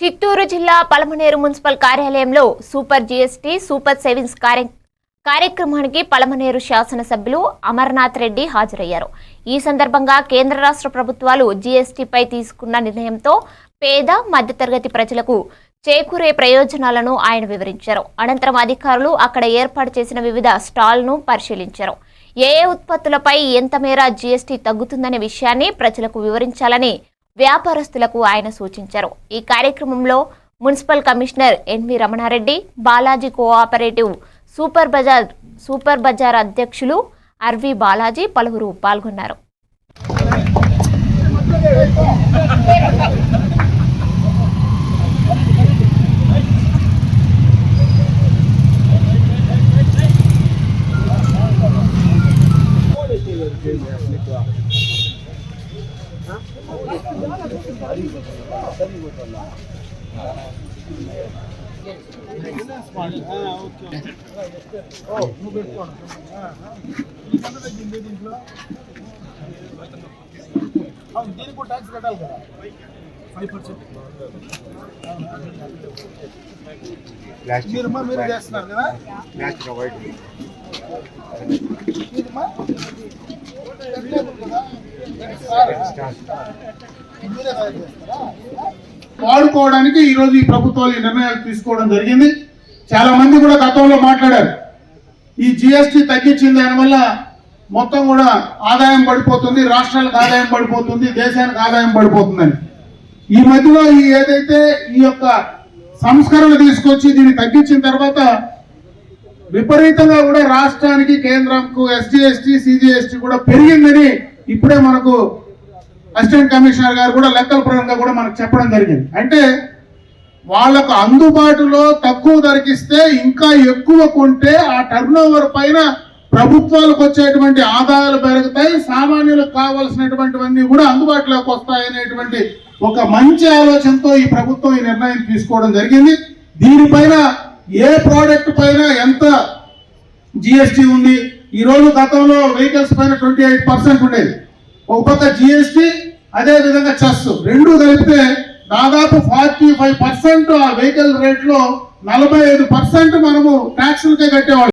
చిత్తూరు జిల్లా పలమనేరు మున్సిపల్ కార్యాలయంలో super GST super savings కార్య కార్యక్రమానికి పలమనేరు శాసనసభ్యులు అమర్నాథ్ రెడ్డి హాజరయ్యారు. ఈ సందర్భంగా కేంద్ర రాష్ట్ర ప్రభుత్వాలు జీఎస్టీపై తీసుకున్న నిర్ణయంతో పేద మధ్యతరగతి ప్రజలకు చేకూరే ప్రయోజనాలను ఆయన వివరించారు. అనంతరం అధికారులు అక్కడ ఏర్పాటు చేసిన వివిధ స్టాల్ను పరిశీలించారు. ఏ ఏ ఉత్పత్తులపై ఎంత మేర జీఎస్టీ తగ్గుతుందనే విషయాన్ని ప్రజలకు వివరించాలని వ్యాపారస్తులకు ఆయన సూచించారు. ఈ కార్యక్రమంలో municipal commissioner NV Ramana Reddy Balaji cooperative super bazaar super bazaar అధ్యక్షులు అర్వి బాలాజీ పలువురు పాల్గొన్నారు. దీనికి కూడా ట్యాక్స్ కట్టాలి కదా ఫైవ్ పర్సెంట్ మీరమ్మా మీరు చేస్తున్నారు కదా వాడుకోవడానికి ఈరోజు ఈ ప్రభుత్వాలు ఈ నిర్ణయాలు తీసుకోవడం జరిగింది. చాలా మంది కూడా గతంలో మాట్లాడారు. ఈ జిఎస్టి తగ్గించిన దానివల్ల మొత్తం కూడా ఆదాయం పడిపోతుంది రాష్ట్రాలకు ఆదాయం పడిపోతుంది దేశానికి ఆదాయం పడిపోతుందని. ఈ మధ్యలో ఈ ఏదైతే ఈ యొక్క సంస్కరణ తీసుకొచ్చి దీన్ని తగ్గించిన తర్వాత విపరీతంగా కూడా రాష్ట్రానికి కేంద్రంకు ఎస్జిఎస్టి సిజిఎస్టి కూడా పెరిగిందని ఇప్పుడే మనకు అసిస్టెంట్ కమిషనర్ గారు కూడా లెక్కల పరంగా కూడా మనకు చెప్పడం జరిగింది. అంటే వాళ్ళకు అందుబాటులో తక్కువ ధరకిస్తే ఇంకా ఎక్కువ కొంటే ఆ టర్న్ పైన ప్రభుత్వాలకు వచ్చేటువంటి ఆదాయాలు పెరుగుతాయి సామాన్యులకు కావాల్సినటువంటివన్నీ కూడా అందుబాటులోకి వస్తాయనేటువంటి ఒక మంచి ఆలోచనతో ఈ ప్రభుత్వం ఈ నిర్ణయం తీసుకోవడం జరిగింది. దీనిపైన ఏ ప్రోడక్ట్ పైన ఎంత జిఎస్టి ఉంది? ఈ రోజు గతంలో వెహికల్స్ పైన ట్వంటీ ఎయిట్ పర్సెంట్ ఉండేది. ఒక పక్క జిఎస్టి అదే విధంగా చెస్ రెండు కలిపితే దాదాపు ఫార్టీ ఫైవ్ పర్సెంట్ ఆ వెహికల్ రేట్లో నలభై ఐదు పర్సెంట్ మనము ట్యాక్సులకే కట్టేవాళ్ళం.